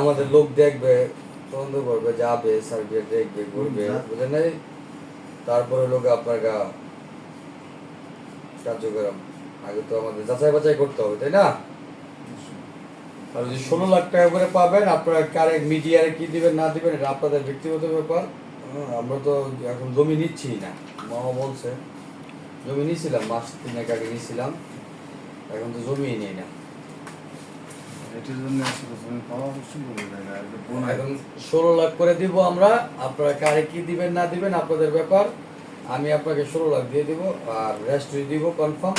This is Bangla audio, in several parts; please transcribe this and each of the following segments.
আমাদের লোক দেখবে করবে যাবে সার্ভিস দেখবে ঘুরবে বুঝলেন নাই? তারপরে লোক আপনার গা কার্যক্রম আগে তো আমাদের যাচাই বাছাই করতে হবে তাই না? আর যদি ষোলো লাখ টাকা করে পাবেন আপনারা কারে মিডিয়ারে কি দিবেন না দিবেন এটা আপনাদের ব্যক্তিগত ব্যাপার। আমরা তো এখন জমি নিচ্ছি না। মামা বলছে জমি নিয়েছিলাম মাস তিনেক আগে নিয়েছিলাম। এখন তো জমি নেই না। এটার জন্য পাওয়া এখন ষোলো লাখ করে দিব আমরা আপনারা কারে কি দিবেন না দিবেন আপনাদের ব্যাপার। আমি আপনাকে ষোলো লাখ দিয়ে দিব আর রেস্ট্রি দিব কনফার্ম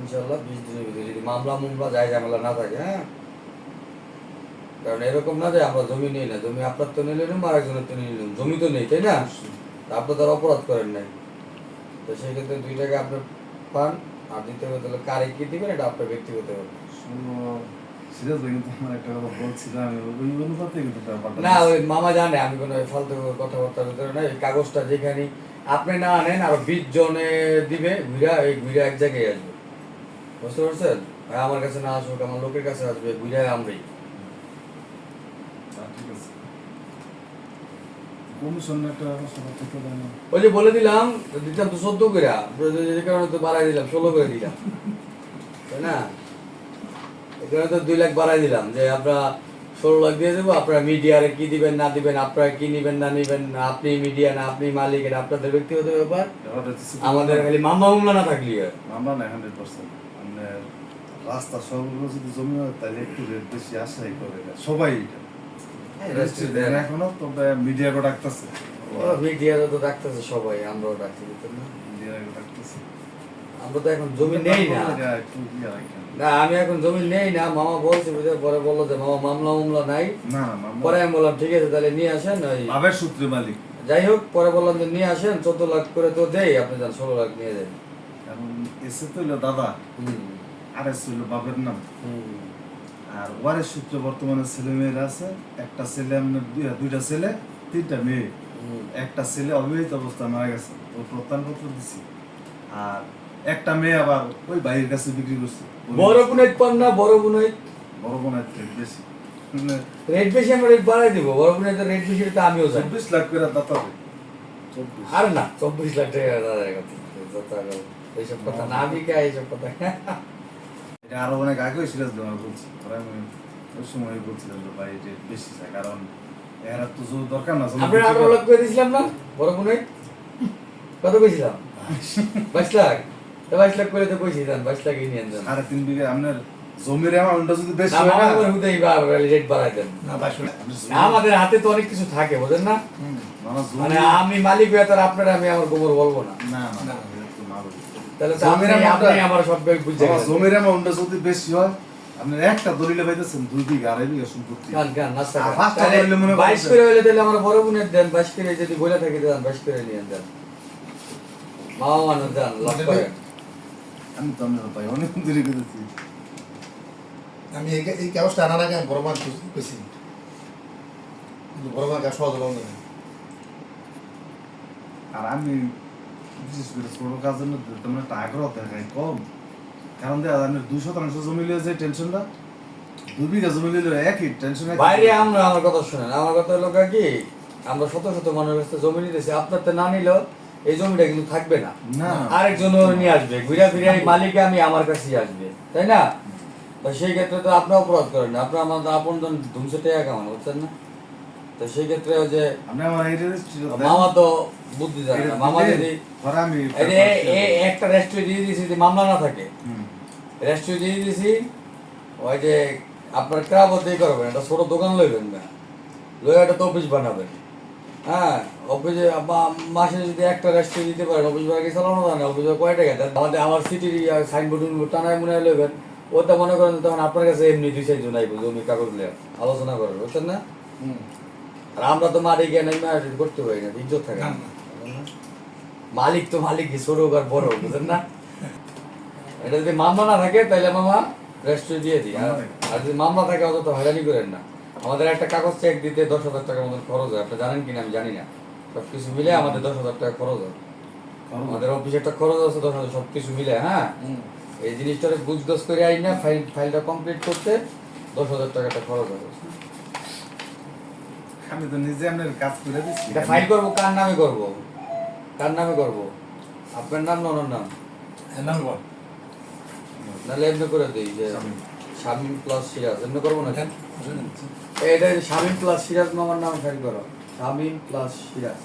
ইনশাল্লাহ বিশ দিনের ভিতরে যদি মামলা মুমলা যায় ঝামেলা না থাকে হ্যাঁ? কারণ এরকম না যে আমরা জমি নেই না জমি আপনার তো নিলে নিলাম আর একজনের তো নিয়ে নিলাম জমি তো নেই তাই না? আপনি তার অপরাধ করেন নাই। তো সেই ক্ষেত্রে দুই টাকা আপনি পান আর দ্বিতীয় কথা হলো কারে কি দিবেন এটা আপনার ব্যক্তিগত ব্যাপার। সিরিয়াস কিন্তু আমার একটা কথা বলছিলাম আমি ওই অনুপাতে কিন্তু ব্যাপারটা না ওই মামা জানে আমি কোনো ফালতু কথাবার্তার ভিতরে না এই কাগজটা যেখানে আপনি না আনেন আর বিশ জনে দিবে ঘুরা এই ঘুরা এক জায়গায় আসবে। বুঝতে পারছেন? আমার কাছে না আসুক আমার লোকের কাছে আসবে ঘুরা আমরাই। আচ্ছা, ওই যে বলে দিলাম দিতাম তো চোদ্দ করে যে কারণে তো বাড়াই দিলাম ষোলো করে দিলাম। তাই না? এখানে তো দুই লাখ বাড়াই দিলাম যে আমরা ষোলো লাখ দিয়ে দেবো আপনারা মিডিয়ারে কি দিবেন না দিবেন আপনারা কি নিবেন না নিবেন না আপনি মিডিয়া না আপনি মালিক এটা আপনাদের ব্যক্তিগত ব্যাপার। আমাদের খালি মামলা মামলা না থাকলি হয়। আমরা না হান্ড্রেড পার্সেন্ট। রাস্তা সবগুলো যদি জমি হয় তাহলে একটু রেট বেশি আশাই করে। সবাই এটা। না এখনও তবে মিডিয়ারও ডাকতেছে। ওরা মিডিয়ারে তো ডাকতেছে সবাই আমরাও বুঝছেন না? মিডিয়ারও ডাকতেছে। আমরা তো এখন জমি নেই না। না আমি এখন জমি নেই না মামা বলছে বুঝে পরে বলল যে মামা মামলা মামলা নাই। পরে আমি বললাম ঠিক আছে তাহলে নিয়ে আসেন ওই বাবের সূত্রে মালিক। যাই হোক পরে বললাম যে নিয়ে আসেন চোদ্দ লাখ করে তো দেই আপনি যান ষোলো লাখ নিয়ে যান কারণ এসে তো হইল দাদা। আর এসে হইল বাবের নাম। আর ওয়ারের সূত্রে বর্তমানে ছেলে মেয়েরা আছে একটা ছেলে আপনার দুইটা ছেলে তিনটা মেয়ে। একটা ছেলে অবিবাহিত অবস্থায় মারা গেছে। ওর প্রত্যানপত্র দিছি। আর একটা মেয়ে আবার ওই ভাইয়ের কাছে বিক্রি করছে। বড় বুনেট পান না বড় বুনেট বড় বোনের থেকে বেশি। রেট বেশি আমরা রেট বাড়াই দিব বড় বুনেটের রেট বেশি এটা আমিও জানি। চব্বিশ লাখ করে দাতা আর না চব্বিশ লাখ টাকা যত আগে এইসব কথা না আমি কে এইসব কথা। এটা আরও অনেক আগে সিরিয়াস দেওয়া বলছি আমি ওই সময় বলছিলাম যে ভাই এটা বেশি চাই কারণ এরা তো জোর দরকার না আপনার আঠারো লাখ করে দিয়েছিলাম না বড় বোনে কত কইছিলাম? বাইশ লাখ? তা বাইশ লাখ করে তো কইছি দেন বাইশ লাখই নিয়ে দেন। সাড়ে তিন বিঘা আপনার জমির অ্যামাউন্টটা যদি বেশি হয় না হুদাই বা রেট বাড়াই দেন। আমাদের হাতে তো অনেক কিছু থাকে বুঝেন না? মানে মানে আমি মালিক হয়ে তার আপনারা আমি আমার গোবর বলব না। না না। তাহলে জমির আপনি আমার সব বুঝে গেছেন। জমির অ্যামাউন্টটা যদি বেশি হয় আপনার একটা দলিলে পাইতেছেন দুই বিঘা আড়াই বিঘা গান গান নাস্তা মনে করে হইলে তাহলে আমার বড় বোনের দেন করে যদি বলে থাকি দেন করে নিয়ে দেন। মামা মানুষ দেন লাভ করে আমি তো ভাই অনেক দূরে করেছি আমি এই কাগজটা আনার আগে আমি বড় কিন্তু সহজ না। আর আমি বিশেষ করে ছোট কাজের মধ্যে তেমন একটা আগ্রহ দেখাই কম। কারণ দেখা আপনার দুই শতাংশ জমি লিয়ে যে টেনশনটা। দুই বিঘা জমি লিয়ে একই টেনশন বাইরে আমরা আমার কথা শুনেন আমার কথা হলো কি আমরা শত শত মানুষের কাছে জমি নিতেছি আপনার তো না নিলেও এই জমিটা কিন্তু থাকবে না। আরেকজন নিয়ে আসবে ঘুরে ফিরে মালিক আমি আমার কাছেই আসবে তাই না? তো সেই ক্ষেত্রে তো আপনি অপরাধ করেন না আপনি আমাদের আপন জন দুশো টাকা কামান বুঝছেন না? তো সেই ক্ষেত্রে ওই যে মামা তো বুদ্ধি জানে না মামা যদি যে একটা রেস্টুরেন্ট দিয়ে দিয়েছি যদি মামলা না থাকে। হুম। রেস্টুরেন্ট দিয়ে দিয়েছি ওই যে আপনার ক্রাবতেই করবেন একটা ছোট দোকান লইবেন না। লয়ে একটা তো অফিস বানাবেন। হ্যাঁ অফিসে মাসে যদি একটা রেস্টুরেন্ট দিতে পারেন অফিস বাকি চালানো যায় না অফিসে কয় টাকা? দেন আমাদের আমার সিটির সাইনবোর্ড টানায় মনে লইবেন। ওটা মনে করেন তখন আপনার কাছে এমনি দুই চারজন আইব জমির কাগজ লিয়ে। আলোচনা করেন বুঝছেন না? হুম। আর আমরা তো মারি গিয়ে নাই মারি করতে পারি না ইজ্জত থাকে না। মালিক তো মালিক ছোট হোক আর বড় হোক, বুঝলেন না? এটা যদি মামলা না থাকে তাহলে মামা রেস্টুরেন্ট দিয়ে দিই। আর আর যদি মামলা থাকে অত তো হয়রানি করেন না। আমাদের একটা কাগজ চেক দিতে দশ হাজার টাকার মতন খরচ হয়। আপনি জানেন কিনা? আমি জানি না। সব কিছু মিলে আমাদের দশ হাজার টাকা খরচ হয়। আমাদের অফিসে একটা খরচ আছে দশ হাজার সব কিছু মিলে হ্যাঁ? এই জিনিসটারে বুঝগছ করে আই না ফাইল ফাইলটা কমপ্লিট করতে দশ হাজার টাকাটা খরচ হবে আমি তো নিজে আপনার কাজ করে দিচ্ছি। এটা ফাইল করব কার নামে করব? কার নামে করব? আপনার নাম না ওনার নাম? নাম বল। নাহলে এমনি করে দিই যে শামীম। প্লাস সিরাজ এমনি করব না কেন। এটা শামিম প্লাস সিরাজ মামার নাম ফাইল করো শামিম প্লাস সিরাজ